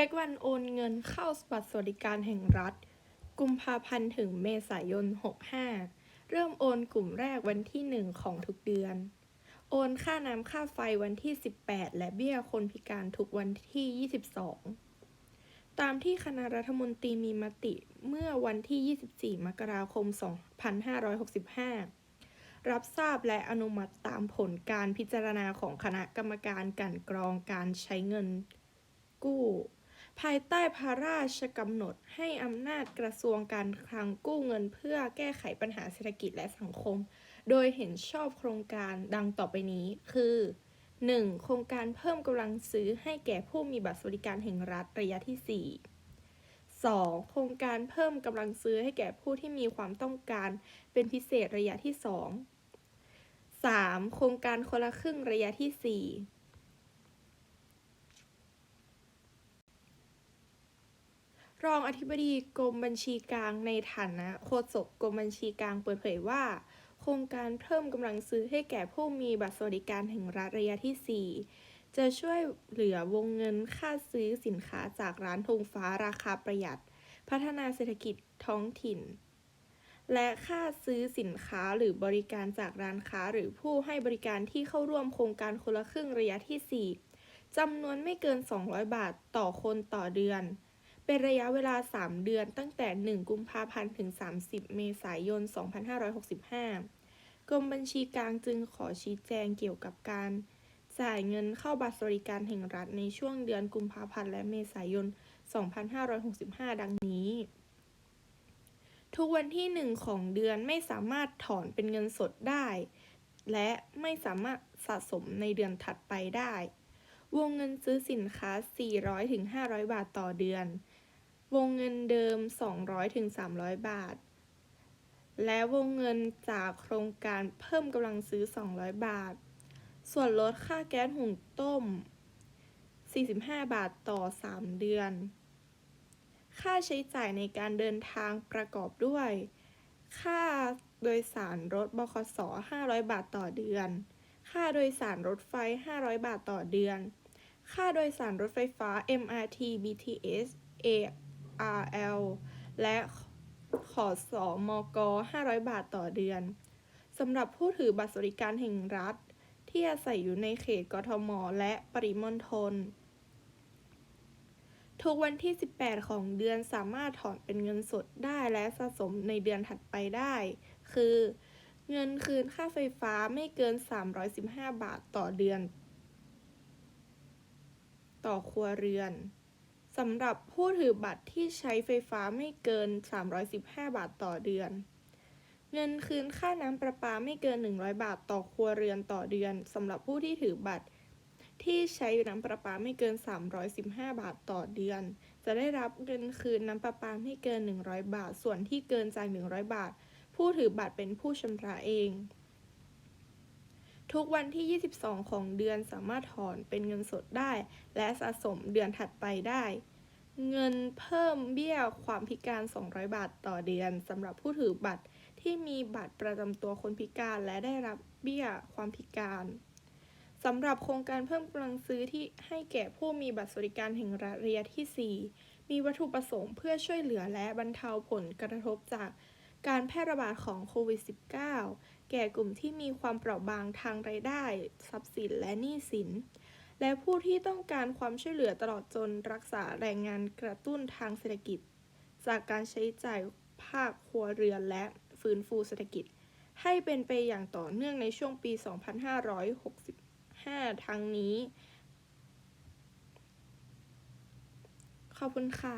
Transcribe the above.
ช็ควันโอนเงินเข้าบัตรสวัสดิการแห่งรัฐ กุมภาพันธ์ถึงเมษายน 65 เริ่มโอนกลุ่มแรกวันที่ 1 ของทุกเดือน โอนค่าน้ำค่าไฟวันที่ 18 และเบี้ยคนพิการทุกวันที่ 22 ตามที่คณะรัฐมนตรีมีมติเมื่อวันที่ 24 มกราคม 2565 รับทราบและอนุมัติตามผลการพิจารณาของคณะกรรมการกันกรองการใช้เงิน กู้ ภายใต้พระราชกำหนดให้อำนาจกระทรวงการคลังกู้เงินเพื่อแก้ไขปัญหาเศรษฐกิจและสังคม โดยเห็นชอบโครงการดังต่อไปนี้คือ 1. โครงการเพิ่มกำลังซื้อให้แก่ผู้มีบัตรสวัสดิการแห่งรัฐระยะที่ 4 2. โครงการเพิ่มกำลังซื้อให้แก่ผู้ที่มีความต้องการเป็นพิเศษระยะที่ 2 3. โครงการคนละครึ่งระยะที่ 4 รองอธิบดีกรมบัญชีกลางในฐานะโฆษกกรมบัญชีกลางเปิดเผยว่า โครงการเพิ่มกำลังซื้อให้แก่ผู้มีบัตรสวัสดิการแห่งรัฐระยะที่ 4 จะช่วยเหลือวงเงินค่าซื้อสินค้าจากร้านธงฟ้าราคาประหยัด พัฒนาเศรษฐกิจท้องถิ่น และค่าซื้อสินค้าหรือบริการจากร้านค้าหรือผู้ให้บริการที่เข้าร่วมโครงการคนละครึ่งระยะที่ 4จำนวนไม่เกิน 200 บาทต่อคนต่อเดือน เป็นระยะเวลา 3 เดือนตั้งแต่ 1 กุมภาพันธ์ถึง 30 เมษายน 2565 กรมบัญชีกลางจึงขอชี้แจงเกี่ยวกับการจ่ายเงินเข้าบัตรสวัสดิการแห่งรัฐในช่วงเดือนกุมภาพันธ์และเมษายน 2565 ดังนี้ ทุกวันที่ 1 ของเดือนไม่สามารถถอนเป็นเงินสดได้ และไม่สามารถสะสมในเดือนถัดไปได้ วงเงินซื้อสินค้า 400-500 บาทต่อเดือน วงเงินเดิม 200-300 บาท และวงเงินจากโครงการเพิ่มกำลังซื้อ 200 บาท ส่วนลดค่าแก๊สหุงต้ม 45 บาทต่อ 3 เดือน ค่าใช้จ่ายในการเดินทางประกอบด้วย ค่าโดยสารรถบขส 500 บาทต่อเดือน ค่าโดยสารรถไฟ 500 บาทต่อเดือน ค่าโดยสารรถไฟฟ้า MRT BTS A ARL และขอสอมก500 บาทต่อเดือนสำหรับผู้ถือบัตรสวัสดิการแห่งรัฐ ที่อาศัยอยู่ในเขตกทม และปริมณฑลทุกวันที่ 18 ของเดือนสามารถถอนเป็นเงินสดได้และสะสมในเดือนถัดไปได้ คือ เงินคืนค่าไฟฟ้าไม่เกิน 315 บาทต่อเดือน ต่อครัวเรือน สำหรับผู้ถือบัตรที่ใช้ไฟฟ้าไม่เกิน 315 บาทต่อเดือน เงินคืนค่าน้ำประปาไม่เกิน 100 บาทต่อครัวเรือนต่อเดือนสำหรับผู้ที่ถือบัตร ที่ใช้น้ำประปาไม่เกิน 315 บาทต่อเดือน จะได้รับเงินคืนน้ำประปาไม่เกิน 100 บาท ส่วนที่เกินจาก 100 บาท ผู้ถือบัตรเป็นผู้ชำระเอง ทุกวันที่ 22 ของเดือนสามารถถอนเป็นเงินสดได้ และสะสมเดือนถัดไปได้ เงินเพิ่มเบี้ยความพิการ 200 บาทต่อเดือนสำหรับผู้ถือบัตรที่มีบัตรประจำตัวคนพิการและได้รับเบี้ยความพิการสำหรับโครงการเพิ่มกำลังซื้อที่ให้แก่ผู้มีบัตรสวัสดิการแห่งรัฐระยะที่ 4 มีวัตถุประสงค์เพื่อช่วยเหลือและบรรเทาผลกระทบจากการแพร่ระบาดของโควิด -19 แก่กลุ่มที่มีความเปราะบางทางรายได้ ทรัพย์สินและหนี้สิน และผู้ที่ต้องการความช่วยเหลือตลอดจนรักษาแรงงานกระตุ้นทางเศรษฐกิจ จากการใช้จ่ายภาคครัวเรือนและฟื้นฟูเศรษฐกิจ ให้เป็นไปอย่างต่อเนื่องในช่วงปี 2565 ทั้งนี้ ขอบคุณค่ะ